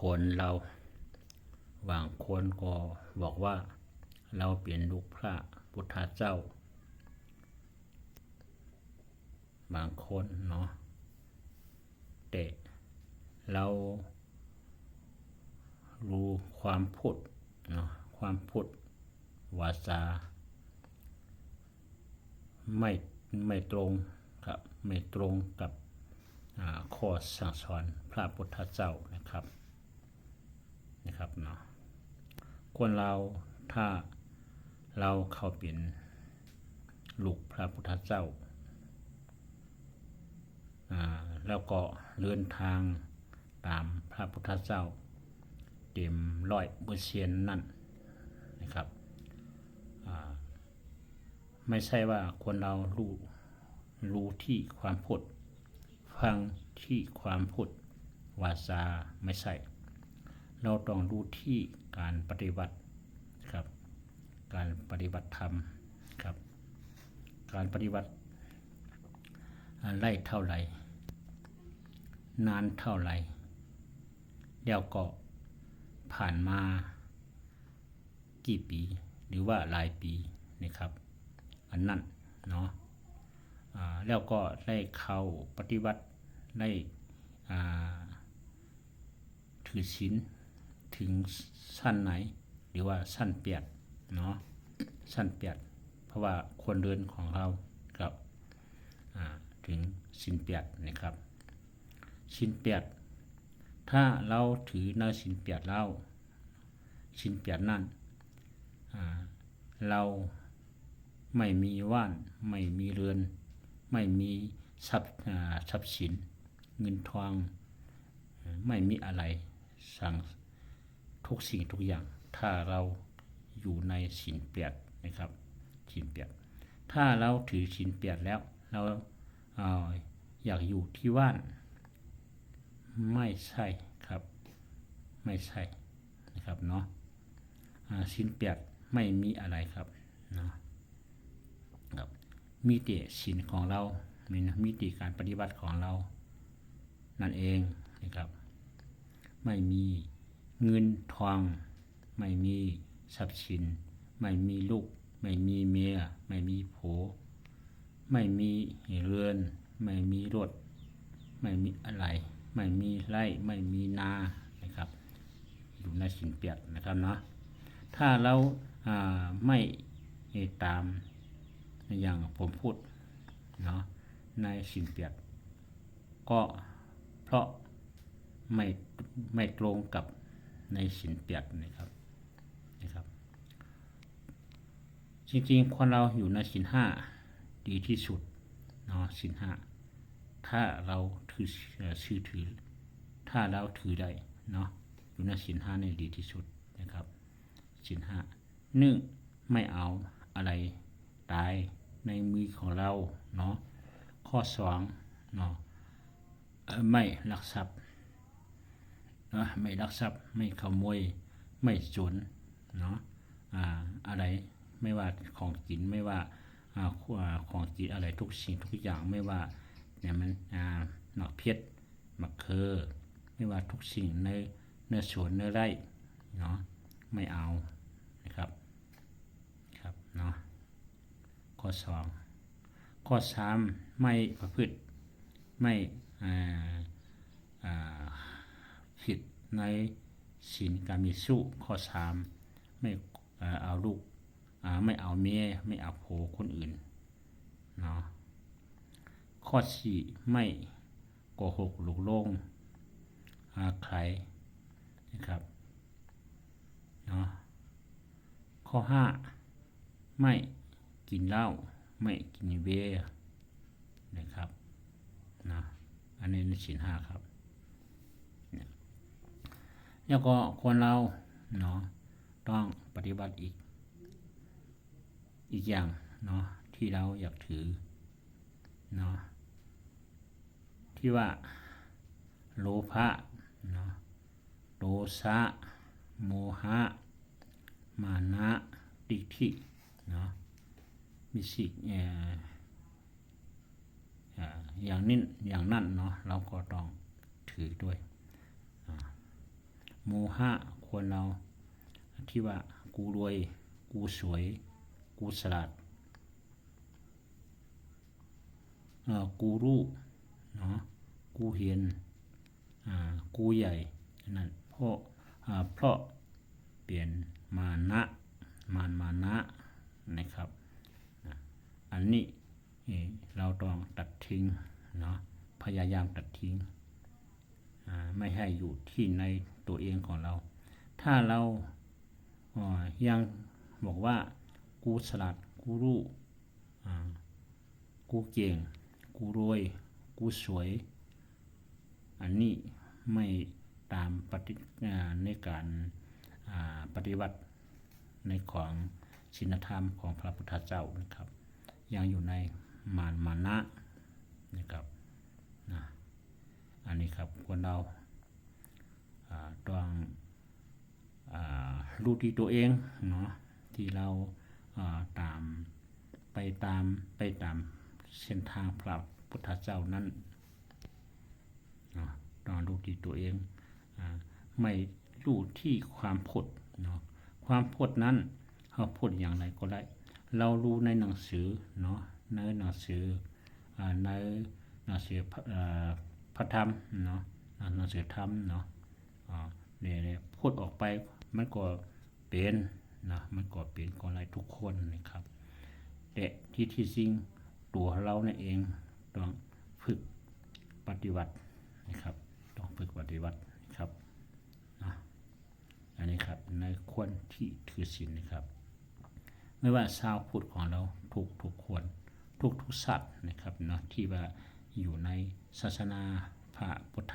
คนเราบางคนก็บอกว่าเราเป็นลูกพระพุทธเจ้า บางคนเนาะแต่เรารู้ความพูดเนาะความพูดวาจาไม่ไม่ตรงครับไม่ตรงกับข้อสั่งสอนพระพุทธเจ้านะครับ นะครับเนาะคนเราถ้าเราเข้าเป็นลูกพระพุทธเจ้าอ่าแล้วก็เดินทางตามพระพุทธเจ้า เต็มร้อยเปอร์เซ็นนั่นนะครับอ่าไม่ใช่ว่าคนเรารู้รู้ที่ความพูดฟังที่ความพูดวาจาไม่ใช่ เราต้องรู้ที่การปฏิบัติครับ การปฏิบัติธรรมครับ การปฏิบัติไล่เท่าไหร่ นานเท่าไหร่แล้วก็ผ่านมากี่ปี หรือว่าหลายปีนะครับ อันนั้นเนาะแล้วก็ได้เข้าปฏิบัติได้อ่ถือศีล ถึงสั้นไหน หรือว่าสั้นเปียดเนาะสั้นเปียด เพราะว่าควรเดินของเราครับถึงสินเปียดนะครับ สินเปียด ถ้าเราถือในสินเปียดเราสินเปียดนั่นเราไม่มีว่านไม่มีเรือน ไม่มีทรัพย์ทรัพย์สิน เงินทอง ไม่มีอะไรสั่ง ทุกสิ่งทุกอย่าง ถ้าเราอยู่ในสินเปียดนะครับสินเปียดถ้าเราถือสินเปียดแล้ว เราเอ่อยากอยู่ที่ว่าน ไม่ใช่ครับ ไม่ใช่นะครับเนาะอ่าสินเปียดไม่มีอะไรครับเนาะครับมีแต่สินของเรามีนะมีต่การปฏิบัติของเรา นั่นเองนะครับ ไม่มี เงินทอง ไม่มีทรัพย์สิน ไม่มีลูก ไม่มีเมีย ไม่มีผัวไม่มีเรือน ไม่มีรถ ไม่มีอะไร ไม่มีไร่ ไม่มีนานะครับ อยู่ในสินเปียกนะครับเนาะถ้าเราาไม่ตามอย่างผมพูดเนาะในสินเปียก ก็เพราะไม่ไม่ตรงกับ ในสินเปียกนะครับนะครับ จริงๆ คนเราอยู่ในสินห้าดีที่สุดเนาะสินห้าถ้าเราถือเอ่อชื่อถือ ถ้าเราถือได้เนาะอยู่ในสินห้าในดีที่สุดนะครับสินห้าหนึ่งไม่เอาอะไรตายในมือของเราเนาะข้อสองเนาะไม่ลักทรัพย์ นะไม่ลักทรัพย์ไม่ขโมยไม่จนเนาะอ่าอะไรไม่ว่าของกินไม่ว่าอ่าอ่าของกินอะไรทุกสิ่งทุกอย่างไม่ว่าเนี่ยมันอ่าหมากเพชรหมากเคอไม่ว่าทุกสิ่งในในสวนในไร่เนาะไม่เอานะครับครับเนาะข้อสองข้อสามไม่ประพฤติไม่อ่าอ่า ในศีลการมีสู้ข้อสามไม่เอาลูกไม่เอาเมียไม่เอาโผคนอื่นเนาะข้อสี่ไม่โกหกหลุกโลงอาใครนะครับเนาะข้อห้าไม่กินเหล้าไม่กินเบียร์นะครับนะอันนี้ในสินห้าครับ แล้วก็คนเราเนาะต้องปฏิบัติอีก อีกอย่างเนาะที่เราอยากถือเนาะที่ว่าโลภะเนาะโทสะโมหะมานะดิฐิเนาะมีสิ่งเอ่อเอ่ออย่างนี้อย่างนั้นเนาะเราก็ต้องถือด้วย โมหะคนเราที่ว่ากูรวย กูสวย กูสลัดเอ่อกูรู้เนาะกูเห็นอ่ากูใหญ่นั่นเพราะอ่าเพราะเปลี่ยนมานะมานมานะนะครับ อันนี้เราต้องตัดทิ้งเนาะพยายามตัดทิ้ง ไม่ให้อยู่ที่ในตัวเองของเรา ถ้าเรายังบอกว่ากูสลัดกูรู้กูเก่ง กูรวย กูสวย อันนี้ไม่ตามปฏิอ่าในการปฏิบัติในของศีลธรรมของพระพุทธเจ้านะครับ ยังอยู่ในมารมานะนะครับนะ อันนี้ครับคนเราต้องรู้ที่ตัวเองเนาะที่เราตามไปตามไปตามเส้นทางพระพุทธเจ้านั้นเนาะต้องรู้ที่ตัวเองอไม่รู้ที่ความพดเนาะความพดนั้นเขาพดอย่างไรก็ได้เรารู้ในหนังสือเนาะในหนังสือในหนังสือ พระอ่าพระธรรมเนาะหนังสือธรรมเนาะเนี่ยเนี่ยพูดออกไปมันก็เป็นนะมันก็เป็นก็อะไรทุกคนนะครับ แต่ที่ที่จริงตัวเราเนี่ยเองต้องฝึกปฏิบัตินะครับ ต้องฝึกปฏิบัตินะครับนะอันนี้ครับในควรที่ถือศีลนะครับ ไม่ว่าชาวพุทธของเราทุกทุกคนทุกทุกสัตว์นะครับเนาะที่ว่า อยู่ในศาสนาพระพุทธ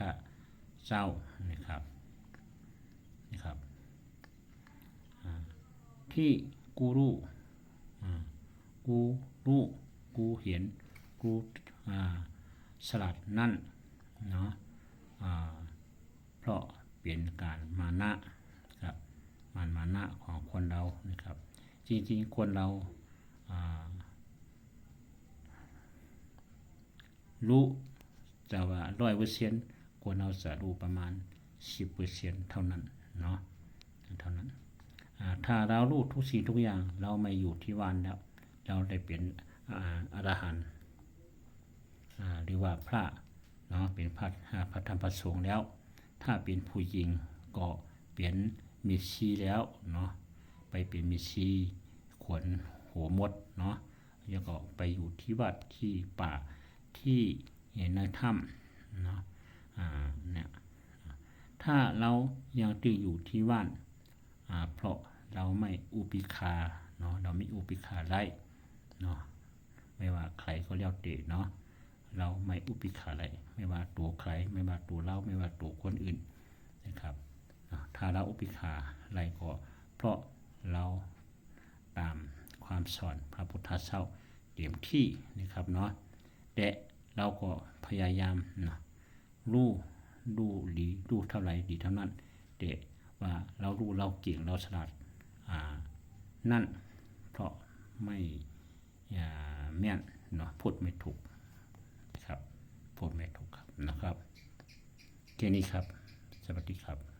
เจ้านะครับนะครับที่กูรู้กูรู้กูเห็นกูสลัดนั่นเนาะเพราะเปลี่ยนการมานะครับมันมานะของคนเรานะครับ จริงๆคนเราา รู้แต่ว่าร้อยเปอร์เซ็นต์คนเราจะรู้ประมาณสิบเปอร์เซ็นต์เท่านั้นเนาะเท่านั้นถ้าเรารู้ทุกสิ่งทุกอย่างเราไม่อยู่ที่วันแล้ว เราได้เป็นอาอรหันต์หรือว่าพระเนาะเป็นพระพระธรรมพระสงฆ์แล้ว ถ้าเป็นผู้หญิงก็เปลี่ยนมีชีแล้วเนาะไปเป็นมีชีขวนหัวมดเนาะแล้วก็ไปอยู่ที่วัดที่ป่า ที่ในถ้ำเนาะเนี่ยถ้าเรายังติดอยู่ที่บ้านเพราะเราไม่อุปิคาเนาะเราไม่อุปิคาได้เนาะไม่ว่าใครก็เรียกเตะเนาะเราไม่อุปิขาไรไม่ว่าตัวใครไม่ว่าตัวเราไม่ว่าตัวคนอื่นนะครับถ้าเราอุปิขาไรก็เพราะเราตามความสอนพระพุทธเจ้าเต็มที่นะครับเนาะแต่ เราก็พยายามนะรู้ดูดีดูเท่าไหร่ดีเท่านั้นแต่ว่าเรารู้เราเก่งเราฉลาดอ่านั่นเพราะไม่อแม่นเนาะพูดไม่ถูกครับพูดไม่ถูกครับนะครับแค่นี้ครับ สวัสดีครับ